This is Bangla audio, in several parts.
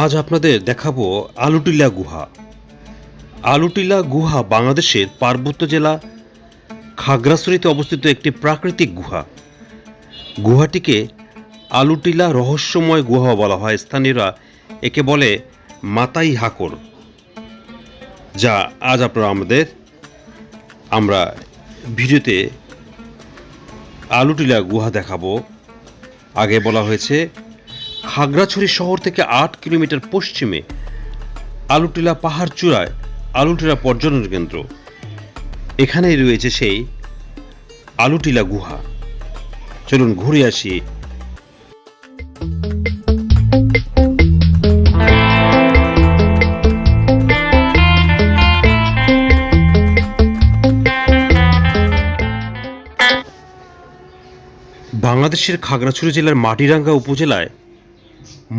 আজ আপনাদের দেখাবো আলুটিলা গুহা। আলুটিলা গুহা বাংলাদেশের পার্বত্য জেলা খাগড়াছড়িতে অবস্থিত একটি প্রাকৃতিক গুহা। গুহাটিকে আলুটিলা রহস্যময় গুহা বলা হয়। স্থানীয়রা একে বলে মাতাই হাকর যা আজ আপনারা আমাদের, আমরা ভিডিওতে আলুটিলা গুহা দেখাবো। আগে বলা হয়েছে খাগড়াছড়ি শহর থেকে আট কিলোমিটার পশ্চিমে আলুটিলা পাহাড় চূড়ায় আলুটিলা পর্যটন কেন্দ্র। এখানেই রয়েছে সেই আলুটিলা গুহা। চলুন ঘুরে আসি। বাংলাদেশের খাগড়াছড়ি জেলার মাটিরাঙ্গা উপজেলায়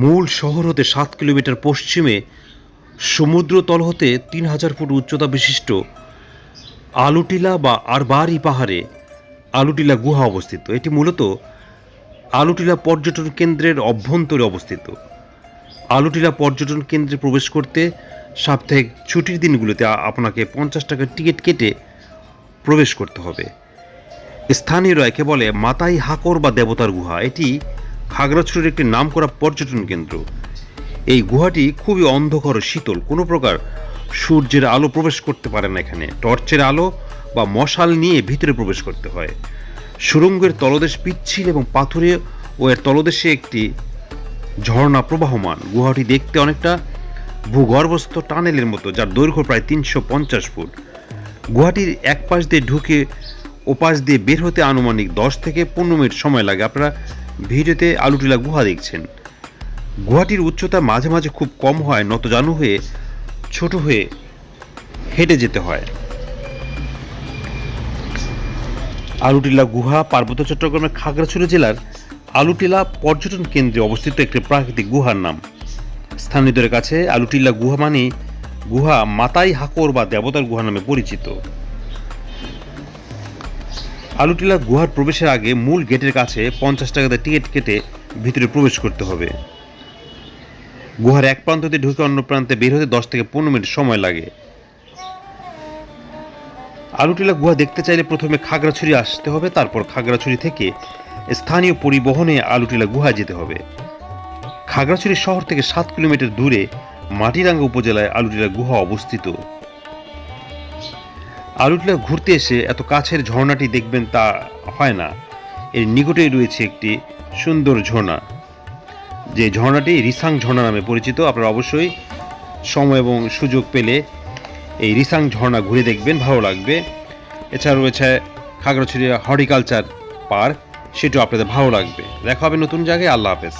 মূল শহর হতে সাত কিলোমিটার পশ্চিমে সমুদ্রতল হতে তিন হাজার ফুট উচ্চতা বিশিষ্ট আলুটিলা বা আরবারি পাহাড়ে আলুটিলা গুহা অবস্থিত। এটি মূলত আলুটিলা পর্যটন কেন্দ্রের অভ্যন্তরে অবস্থিত। আলুটিলা পর্যটন কেন্দ্রে প্রবেশ করতে সাপ্তাহিক ছুটির দিনগুলোতে আপনাকে পঞ্চাশ টাকার টিকিট কেটে প্রবেশ করতে হবে। স্থানীয়রা একে বলে মাতাই হাকর বা দেবতার গুহা। এটি খাগড়াছড়ির একটি নামকরা পর্যটন কেন্দ্র। এই গুহাটি খুবই অন্ধকার শীতল, কোনো প্রকার সূর্যের আলো প্রবেশ করতে পারে না এখানে। টর্চের আলো বা মশাল নিয়ে ভিতরে প্রবেশ করতে হয়। সুরঙ্গের তলদেশ পিচ্ছিল এবং পাথুরে ও এর তলদেশে একটি ঝর্ণা প্রবাহমান। গুহাটি দেখতে অনেকটা ভূগর্ভস্থ টানেলের মতো, যার দৈর্ঘ্য প্রায় তিনশো পঞ্চাশ ফুট। গুহাটির এক পাশ দিয়ে ঢুকে ওপাশ দিয়ে বের হতে আনুমানিক দশ থেকে পনেরো মিনিট সময় লাগে। আপনারা ভিডিওতে আলুটিলা গুহা দেখছেন। গুহাটির উচ্চতা মাঝে মাঝে খুব কম হয়, নতজানু হয়ে, ছোট হয়ে হেঁটে যেতে হয়। আলুটিলা গুহা পার্বত্য চট্টগ্রামের খাগড়াছড়ি জেলার আলুটিলা পর্যটন কেন্দ্রে অবস্থিত একটি প্রাকৃতিক গুহার নাম। স্থানীয়দের কাছে আলুটিলা গুহা মানে গুহা মাতাই হাকর বা দেবতার গুহা নামে পরিচিত। আলুটিলা গুহার প্রবেশের আগে মূল গেটের কাছে পঞ্চাশ টাকাতে টিকিট কেটে ভিতরে প্রবেশ করতে হবে। গুহার এক প্রান্ত দিয়ে ঢুকে অন্য প্রান্তে বের হতে দশ থেকে পনেরো মিনিট সময় লাগে। আলুটিলা গুহা দেখতে চাইলে প্রথমে খাগড়াছড়ি আসতে হবে, তারপর খাগড়াছড়ি থেকে স্থানীয় পরিবহনে আলুটিলা গুহা যেতে হবে। খাগড়াছড়ি শহর থেকে সাত কিলোমিটার দূরে মাটিরাঙ্গা উপজেলায় আলুটিলা গুহা অবস্থিত। আলুটিলা ঘুরতে এসে এত কাছের ঝর্ণাটি দেখবেন তা হয় না। এর নিকটেই রয়েছে একটি সুন্দর ঝর্ণা। যে ঝর্ণাটি রিসাং ঝর্ণা নামে পরিচিত, আপনারা অবশ্যই সময় এবং সুযোগ পেলে এই রিসাং ঝর্ণা ঘুরে দেখবেন, ভালো লাগবে। এছাড়া রয়েছে খাগড়াছড়িয়া হর্টিকালচার পার্ক, সেটাও আপনাদের ভালো লাগবে। দেখা হবে নতুন জায়গায়, আল্লাহ হাফেজ।